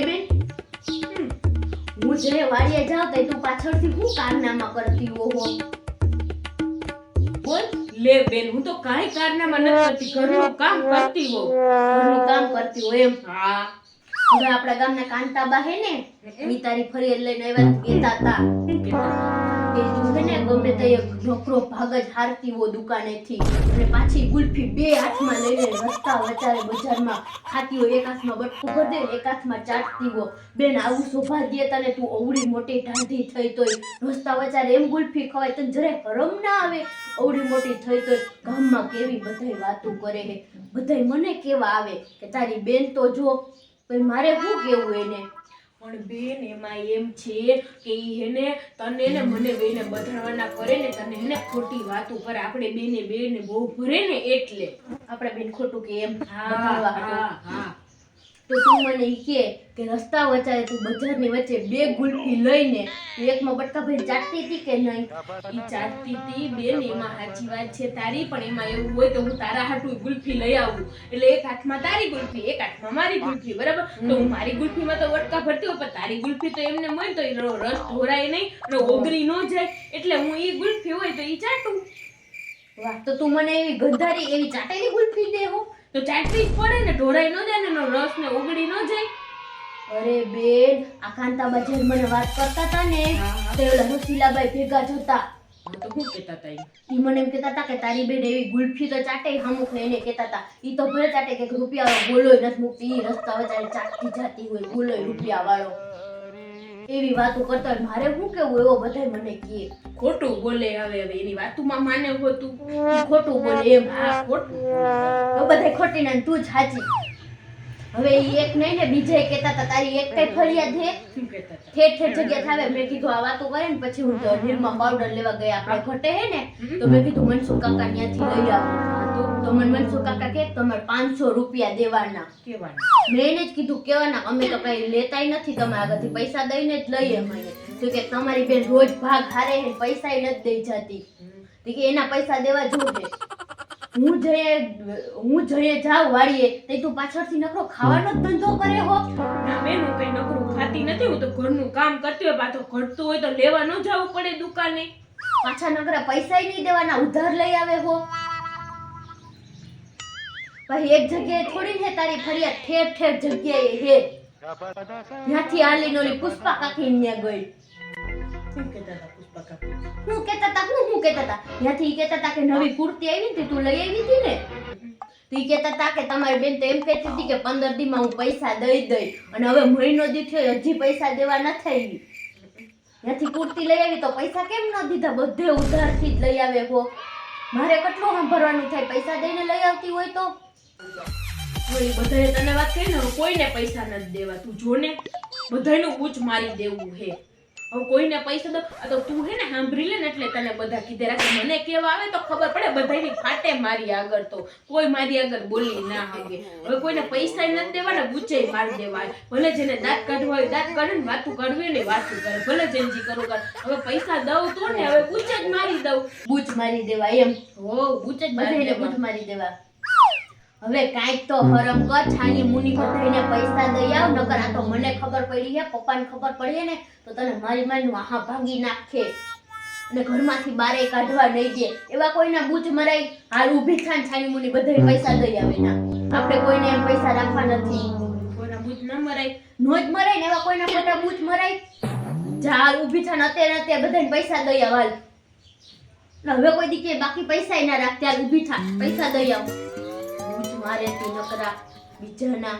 ને બેન? હું જ્યારે વાડીએ જાઉં તો તું પાછળથી હું કારનામાં કરતી ઓહો બોલ. લે બેન હું તો કાંઈ કારનામાં નથી કરતી. ઘરનું કામ કરતી હોઉં. ઘરનું કામ કરતી હોય એમ? હા. હવે આપણા ગામના કાંતાબા હે ને ઈ તારી ફરિયાદ લઈને આવ્યા કેતા હતા. કે? તું છે ને ગમે તે એક ઢોકરો ભાગ જ હારતી હો દુકાનેથી. અને પાછી ગુલ્ફી બે હાથમાં લઈને રસ્તા વચારે બજારમાં ખાતી હોય એક હાથમાં બટકું ભરી દે એક હાથમાં ચાટતી હો બેન આવું સૌભાગ્ય તને તું અવળી મોટી ઢાંઢી થઈ તોય રસ્તા વચારે એમ ગુલ્ફી ખવાય તને જરાય હરમ ના આવે. અવળી મોટી થઈ તોય ગામમાં કેવી બધાય વાતો કરે હે? બધાય મને કેવા આવે કે તારી બેન તો જો પછી મારે શું કેવું એને? પણ બેન એમાં એમ છે કે હેને તને ને મને બેને બધાવાના કરે ને તને હેને ખોટી વાતો કરે આપણે બેને બેને બહુ ભરે ને એટલે. આપણે બેન ખોટું કે એમ? હા હા હા. તો તું મને ઈ કે રસ્તા વચ્ચે તું બજારની વચ્ચે બે ગુલ્ફી લઈને એકમાં બટકા ચાટતી હતી કે નહીં? એ ચાટતી હતી બેન, એમાં સાચી વાત છે તારી, પણ એમાં એવું હોય તો હું તારા હાટું ગુલ્ફી લઈ આવું. એટલે એક હાથમાં તારી ગુલ્ફી, એક હાથમાં મારી ગુલ્ફી, બરાબર? તો હું મારી ગુલ્ફીમાં તો વટકા ભરતી હોય, પણ તારી ગુલ્ફી તો એમને મળે તો એનો રસ ઢોરાય નહીં ઓગળી ન જાય. એટલે હું એ ગુલ્ફી હોય તો એ ચાટું. વાહ, તો તું મને એવી ગંધારી, એવી ચાટેલી ગુલ્ફી દે હો. તો ચાટવી જ પડે ને ઢોળાઈ ન જાય ને એનો રસ ને ઓગળી ન જાય અરે બેન આ કાંતા બજાર મને વાત કરતા હતા ને. તે ઓલા રસીલાબાઈ ભેગા જોતા તો હું કહેતા હતા ઈ? મને એમ કહેતા હતા કે તારી બેન એવી ગુલ્ફી તો ચાટે અમુક ને એને કહેતા હતા ઈ તો ભલે ચાટે કે રૂપિયા વાળો બોલોય નથી મૂકતી એ રસ્તા વચારે ચાટતી જાતી હોય બોલોય રૂપિયા વાળો એવી વાતો કરતા હોય મારે શું કેવું એવો બધાય મને કહે. ખોટું બોલે હવે હવે એની વાતુમાં માને હોતું ખોટું બોલે એમ હા ખોટું. તો બધાય ખોટી ને તું જ સાચી હવે ઈ એક નહીં ને બીજે કહેતા હતા તારી એક કઈ ફરિયાદ હે? ઠેર ઠેર જગ્યા થાવે. મેં કીધું આ વાતો કરે ને પછી હું તો નિરમા પાવડર લેવા ગયા આપણે ઘટે હે ને તો મેં કીધું મનસુખ કાકા ત્યાંથી લઈ આવો. તો મને મનસુખ કાકા કે તમારે પાંચસો રૂપિયા દેવાના. કેવાના? મેં એને જ કીધું કેવાના અમે તો કઈ લેતાય નથી તમારા આગળથી પૈસા દઈને જ લઈએ તો કે તમારી બેન રોજ ભાગ હારે હે પૈસા નથી દઈ જતી. તો કે એના પૈસા દેવા જોઈએ હું જઈએ હું જઈએ જાઉં વાળીએ તે તું પાછળથી નકરો ખાવાનો ધંધો કરે હો. ના બેન હું કઈ નકરું ખાતી નથી હું તો ઘરનું કામ કરતી હોય પાછો ઘટતું હોય તો લેવા ન જવું પડે દુકાને. પાછા નકરા પૈસા નહીં દેવાના ઉધાર લઈ આવે હો. ભાઈ એક જગ્યાએ થોડી ને તારી ફરિયાદ ઠેર ઠેર જગ્યાએ હે. ત્યાંથી આલી નોલી પુષ્પા કાકી ત્યાં ગઈ? હું કેતા તા હું હું કેતા તા ત્યાંથી એ કેતા તા કે નવી કુર્તી આવી હતી તું લઈ આવી હતી ને? તી કેતા તા કે તમારી બેન તો એમ કહેતી હતી કે પંદર દી માં હું પૈસા દઈ દઈ અને હવે મહિનો દી થયો હજી પૈસા દેવા ન થઈ. ત્યાંથી કુર્તી લઈ આવી તો પૈસા કેમ ન દીધા? બધે ઉધારથી જ લઈ આવે હો. મારે કેટલું સાંભળવાનું થાય? પૈસા દઈને લઈ આવતી હોય તો? બધાએ તને વાત કરી ને કોઈને પૈસા નથી દેવા તું મારી દેવું હે. હવે કોઈને પૈસા દો. આ તો તું હે ને સાંભળી લે ને એટલે તને બધા કીધે. રાખે મને કેવા આવે તો ખબર પડે બધાની ફાટે મારી આગળ તો. કોઈ મારી આગળ બોલી ના હગે હવે કોઈને પૈસા નથી દેવા ને બુચે મારી દેવા ભલે જેને દાંત કાઢવા હોય દાંત કાઢે ને વાતું કાઢવી ને વાતું કરે. ભલે જેમ જી કરું કરે. હવે પૈસા દઉં તો ને હવે બુચે જ મારી દઉં. બૂચ મારી દેવા એમ. હો બુચે જ બધાને બૂચ મારી દેવા. હવે કાંઈક તો હરમ કર છાની મુની બધાને પૈસા દઈ આવ, નકર આ તો મને ખબર પડી છે પપ્પાને ખબર પડી ને, તો તને મારી મારી આહા ભાંગી નાખે. અને ઘરમાંથી બારે કાઢવા નહીં દે. એવા કોઈના બૂચ મરાય, હાલ ઊભી થાન છાની મુની બધાને પૈસા દઈ આવે ના. આપણે કોઈને એમ પૈસા રાખવા નથી. કોઈના બૂચ ન મરાય. નો જ મરાય ને એવા કોઈના ખોટા બૂચ મરાય. જા, હાલ ઊભી થાન અત્યારે અત્યારે બધાને પૈસા દઈ આવ હવે કોઈ દી બાકી પૈસા ના રાખ ત્યારે ઊભી થા, પૈસા દઈ આવ. મારે નકરા બીજાના